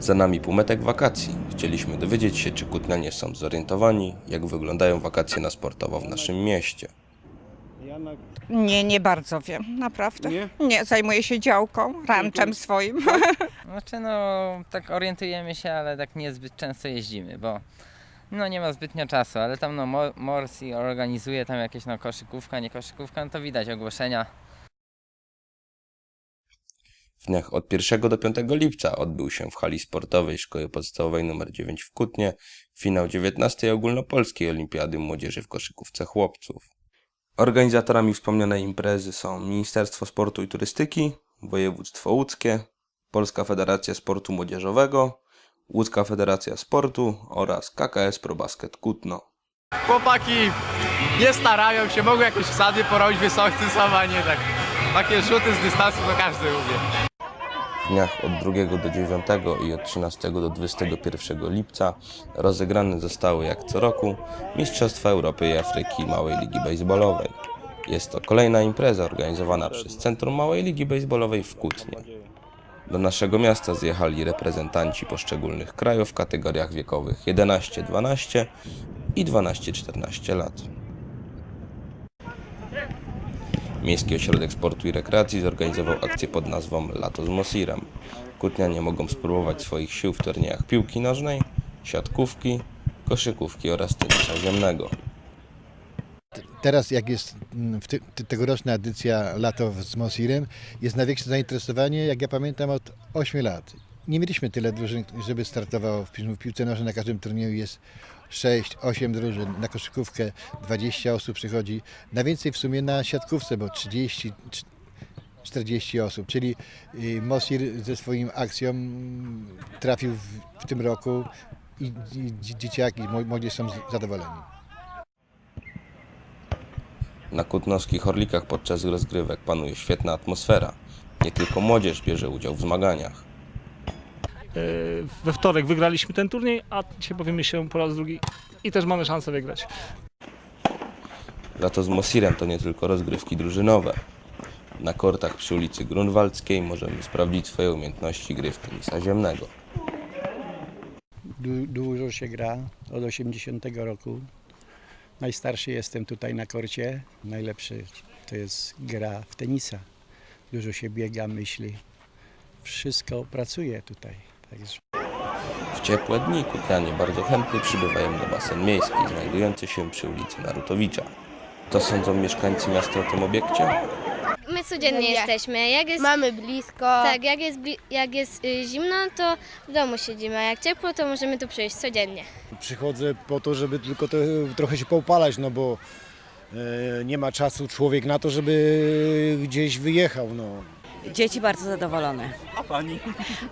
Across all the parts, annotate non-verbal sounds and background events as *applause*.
Za nami półmetek wakacji. Chcieliśmy dowiedzieć się, czy kutnianie są zorientowani, jak wyglądają wakacje na sportowo w naszym mieście. Nie, nie bardzo wiem, naprawdę. Nie? Nie, zajmuję się działką, ranczem swoim. *laughs* Znaczy no, tak orientujemy się, ale tak niezbyt często jeździmy, bo no nie ma zbytnio czasu, ale tam no Mo- Morsi organizuje tam jakieś no koszykówka, nie koszykówka, no to widać ogłoszenia. Dniach od 1 do 5 lipca odbył się w hali sportowej Szkoły Podstawowej nr 9 w Kutnie finał 19. Ogólnopolskiej Olimpiady Młodzieży w koszykówce chłopców. Organizatorami wspomnianej imprezy są Ministerstwo Sportu i Turystyki, Województwo Łódzkie, Polska Federacja Sportu Młodzieżowego, Łódzka Federacja Sportu oraz KKS ProBasket Kutno. Chłopaki nie starają się, mogą jakieś wsady porobić wysocy są, a nie tak. Takie rzuty z dystansu to każdy umie. W dniach od 2 do 9 i od 13 do 21 lipca rozegrane zostały jak co roku Mistrzostwa Europy i Afryki Małej Ligi Bejsbolowej. Jest to kolejna impreza organizowana przez Centrum Małej Ligi Bejsbolowej w Kutnie. Do naszego miasta zjechali reprezentanci poszczególnych krajów w kategoriach wiekowych 11-12 i 12-14 lat. Miejski Ośrodek Sportu i Rekreacji zorganizował akcję pod nazwą Lato z Mosirem. Kutnianie mogą spróbować swoich sił w turniejach piłki nożnej, siatkówki, koszykówki oraz tenisa ziemnego. Teraz, jak jest mm, w ty, tegoroczna edycja Lato z Mosirem, jest największe zainteresowanie, jak ja pamiętam, od 8 lat. Nie mieliśmy tyle drużyn, żeby startowało w, pi- w piłce nożnej. Na każdym turnieju jest 6, 8 drużyn. Na koszykówkę 20 osób przychodzi. Najwięcej w sumie na siatkówce, bo 30, cz- 40 osób. Czyli y, Mosir ze swoim akcją trafił w, w tym roku i, i dzie- dzieciaki, mło- młodzież są zadowoleni. Na kutnowskich Orlikach podczas rozgrywek panuje świetna atmosfera. Nie tylko młodzież bierze udział w zmaganiach. E, We wtorek wygraliśmy ten turniej, a dzisiaj bawimy się po raz drugi i też mamy szansę wygrać. Lato z Mosirem to nie tylko rozgrywki drużynowe. Na kortach przy ulicy Grunwaldzkiej możemy sprawdzić swoje umiejętności gry w tenisa ziemnego. Du- dużo się gra od 80 roku. Najstarszy jestem tutaj na korcie. Najlepszy to jest gra w tenisa. Dużo się biega, myśli. Wszystko pracuje tutaj. Także W ciepłe dni kutnianie bardzo chętnie przybywają na basen miejski znajdujący się przy ulicy Narutowicza. To sądzą mieszkańcy miasta o tym obiekcie? My codziennie jesteśmy. Jak jest, Mamy blisko. tak, jak jest, bli- jak jest y, zimno, to w domu siedzimy, a jak ciepło, to możemy tu przyjść codziennie. Przychodzę po to, żeby tylko to, trochę się poupalać, no bo e, nie ma czasu człowiek na to, żeby gdzieś wyjechał. No. Dzieci bardzo zadowolone. A pani?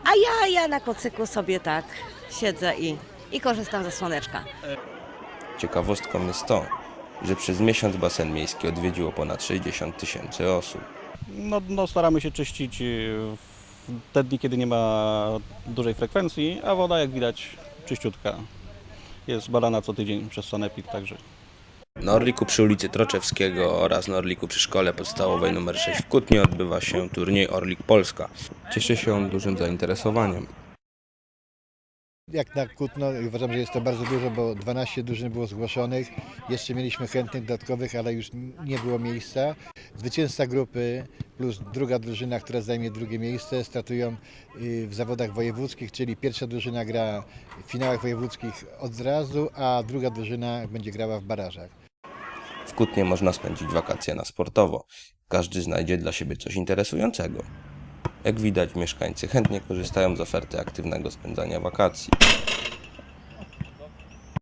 A ja, ja na kocyku sobie tak siedzę i, i korzystam ze słoneczka. Ciekawostką jest to, że przez miesiąc basen miejski odwiedziło ponad 60 tysięcy osób. No, no staramy się czyścić y, w te dni, kiedy nie ma dużej frekwencji, a woda jak widać czyściutka. Jest badana co tydzień przez Sanepid, także Na Orliku przy ulicy Troczewskiego oraz na Orliku przy Szkole Podstawowej nr 6 w Kutnie odbywa się turniej Orlik Polska. Cieszy się on dużym zainteresowaniem. Jak na Kutno uważam, że jest to bardzo dużo, bo 12 drużyn było zgłoszonych. Jeszcze mieliśmy chętnych dodatkowych, ale już nie było miejsca. Zwycięzca grupy plus druga drużyna, która zajmie drugie miejsce, startują y, w zawodach wojewódzkich, czyli pierwsza drużyna gra w finałach wojewódzkich od razu, a druga drużyna będzie grała w barażach. W Kutnie można spędzić wakacje na sportowo. Każdy znajdzie dla siebie coś interesującego. Jak widać, mieszkańcy chętnie korzystają z oferty aktywnego spędzania wakacji.